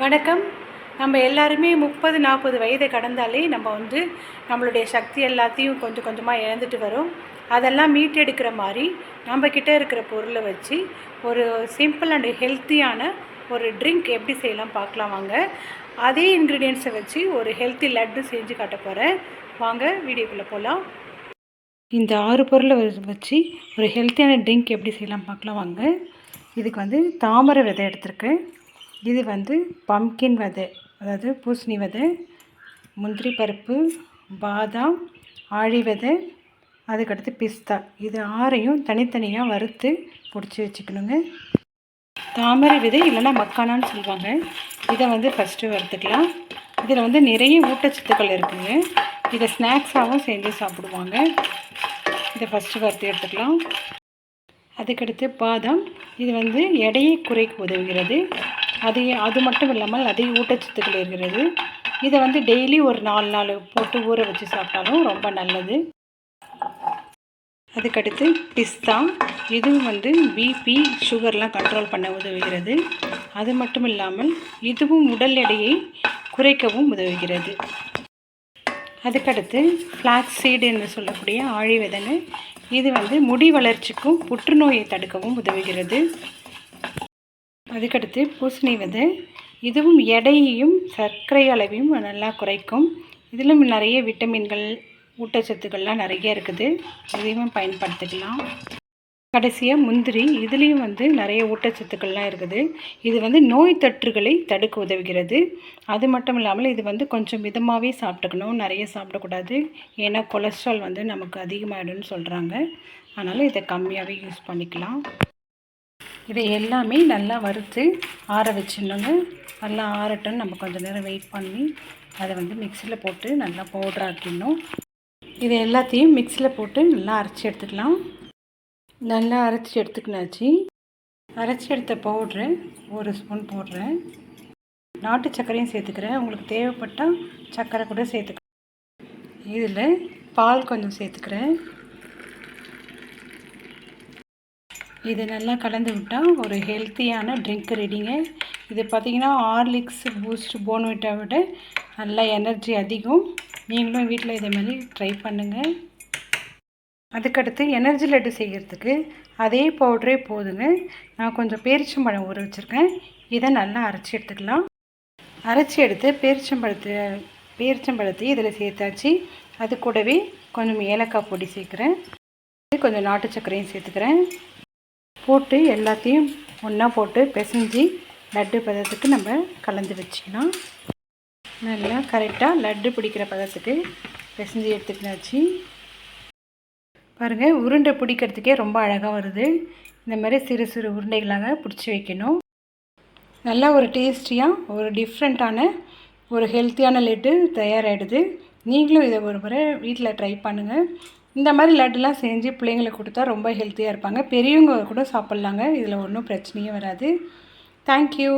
வணக்கம். நம்ம எல்லாருமே முப்பது நாற்பது வயதை கடந்தாலே நம்ம வந்து நம்மளுடைய சக்தி எல்லாத்தையும் கொஞ்சம் கொஞ்சமாக இழந்துட்டு வரும். அதெல்லாம் மீட்டெடுக்கிற மாதிரி நம்ம இருக்கிற பொருளை வச்சு ஒரு சிம்பிள் அண்ட் ஹெல்த்தியான ஒரு ட்ரிங்க் எப்படி செய்யலாம் பார்க்கலாம் வாங்க. அதே இன்க்ரீடியன்ஸை வச்சு ஒரு ஹெல்த்தி லட்டு செஞ்சு காட்ட போகிறேன் வாங்க வீடியோக்குள்ளே போகலாம் இந்த ஆறு பொருளை வச்சு ஒரு ஹெல்த்தியான ட்ரிங்க் எப்படி செய்யலாம் பார்க்கலாம் வாங்க. இதுக்கு வந்து தாமரை விதை எடுத்திருக்கேன். இது வந்து பம்கின் விதை. அதாவது பூசணி விதை முந்திரி பருப்பு பாதாம் ஆழி விதை அதுக்கடுத்து பிஸ்தா. இது ஆறையும் தனித்தனியாக வறுத்து பிடிச்சி வச்சுக்கணுங்க. தாமரை விதை இல்லைன்னா மக்கானான்னு சொல்லுவாங்க. இதை வந்து ஃபஸ்ட்டு வறுத்துக்கலாம். இதில் வந்து நிறைய ஊட்டச்சத்துக்கள் இருக்குங்க. இதை ஸ்நாக்ஸாகவும் செஞ்சு சாப்பிடுவாங்க. இதை ஃபஸ்ட்டு வறுத்து எடுத்துக்கலாம். அதுக்கடுத்து பாதாம். இது வந்து எடையை குறைக்க உதவுகிறது. அது அது மட்டும் இல்லாமல் அதிக ஊட்டச்சத்துக்கள் இருக்கிறது. இதை வந்து டெய்லி ஒரு நாலு நாள் போட்டு ஊற வச்சு சாப்பிட்டாலும் ரொம்ப நல்லது. அதுக்கடுத்து பிஸ்தா. இதுவும் வந்து பிபி சுகர்லாம் கண்ட்ரோல் பண்ண உதவுகிறது. அது மட்டும் இல்லாமல் இதுவும் உடல் எடையை குறைக்கவும் உதவுகிறது. அதுக்கடுத்து ஃப்ளாக்ஸ் சீடு என்று சொல்லக்கூடிய ஆழி இது வந்து முடி வளர்ச்சிக்கும் புற்றுநோயை தடுக்கவும் உதவுகிறது. அதுக்கடுத்து பூசணி விதை இதுவும் எடையையும் சர்க்கரை அளவையும் நல்லா குறைக்கும். இதிலும் நிறைய விட்டமின்கள் ஊட்டச்சத்துக்கள்லாம் நிறைய இருக்குது. இதையும் பயன்படுத்திக்கலாம். கடைசியாக முந்திரி இதுலேயும் வந்து நிறைய ஊட்டச்சத்துக்கள்லாம் இருக்குது. இது வந்து நோய் தொற்றுகளை தடுக்க உதவுகிறது. அது மட்டும் இல்லாமல் இது வந்து கொஞ்சம் மிதமாகவே சாப்பிட்டுக்கணும். நிறைய சாப்பிடக்கூடாது. ஏன்னா கொலஸ்ட்ரால் வந்து நமக்கு அதிகமாகிடும்னு சொல்கிறாங்க அதனால் இதை கம்மியாகவே யூஸ் பண்ணிக்கலாம். இதை எல்லாமே நல்லா வறுத்து ஆற வச்சிடணுங்க. நல்லா ஆறட்டும். நம்ம கொஞ்சம் நேரம் வெயிட் பண்ணி அதை வந்து மிக்சியில் போட்டு நல்லா பவுடர் ஆக்கிடணும். இதை எல்லாத்தையும் மிக்சியில் போட்டு நல்லா அரைச்சி எடுத்துக்கலாம். நல்லா அரைச்சி எடுத்துக்கினாச்சு. அரைச்சி எடுத்த பவுட்ரு ஒரு ஸ்பூன் போடுறேன் நாட்டு சர்க்கரையும் சேர்த்துக்கிறேன். உங்களுக்கு தேவைப்பட்டால் சர்க்கரை கூட சேர்த்துக்கிறேன் இதில் பால் கொஞ்சம் சேர்த்துக்கிறேன். இது நல்லா கலந்து விட்டால் ஒரு ஹெல்த்தியான ட்ரிங்க் ரெடிங்க இது பார்த்திங்கன்னா ஹார்லிக்ஸ் பூஸ்ட் போன்விட்டா விட நல்ல எனர்ஜி அதிகம். நீங்களும் வீட்டில் இதே மாதிரி ட்ரை பண்ணுங்கள் அதுக்கடுத்து எனர்ஜி லட்டு செய்கிறதுக்கு அதே பவுடரே போதுங்க. நான் கொஞ்சம் பேரிச்சம்பழம் ஊற வச்சுருக்கேன். இதை நல்லா அரைச்சி எடுத்துக்கலாம். அரைச்சி எடுத்து பேரிச்சம்பழத்தை பேரிச்சம்பழத்தை இதில் சேர்த்தாச்சு. அது கூடவே கொஞ்சம் ஏலக்காய் பொடி சேர்க்குறேன். கொஞ்சம் நாட்டு சர்க்கரையும் சேர்த்துக்கிறேன். போட்டு எல்லாத்தையும் ஒன்றா போட்டு பிசைஞ்சு லட்டு பதத்துக்கு நம்ம கலந்து வச்சுக்கலாம். நல்லா கரெக்டாக லட்டு பிடிக்கிற பதத்துக்கு பிசைஞ்சு எடுத்துக்கினாச்சு பாருங்கள் உருண்டை பிடிக்கிறதுக்கே ரொம்ப அழகாக வருது. இந்த மாதிரி சிறு சிறு உருண்டைகளாக பிடிச்சி வைக்கணும். நல்லா ஒரு டேஸ்டியாக ஒரு டிஃப்ரெண்ட்டான ஒரு ஹெல்த்தியான லட்டு தயாராகிடுது நீங்களும் இதை ஒரு முறை வீட்டில் ட்ரை பண்ணுங்கள் இந்த மாதிரி லட்டுலாம் செஞ்சு பிள்ளைங்களுக்கு கொடுத்தா ரொம்ப ஹெல்த்தியாக இருப்பாங்க. பெரியவங்க கூட சாப்பிட்லாங்க. இதில் ஒன்றும் பிரச்சனையும் வராது. தேங்க்யூ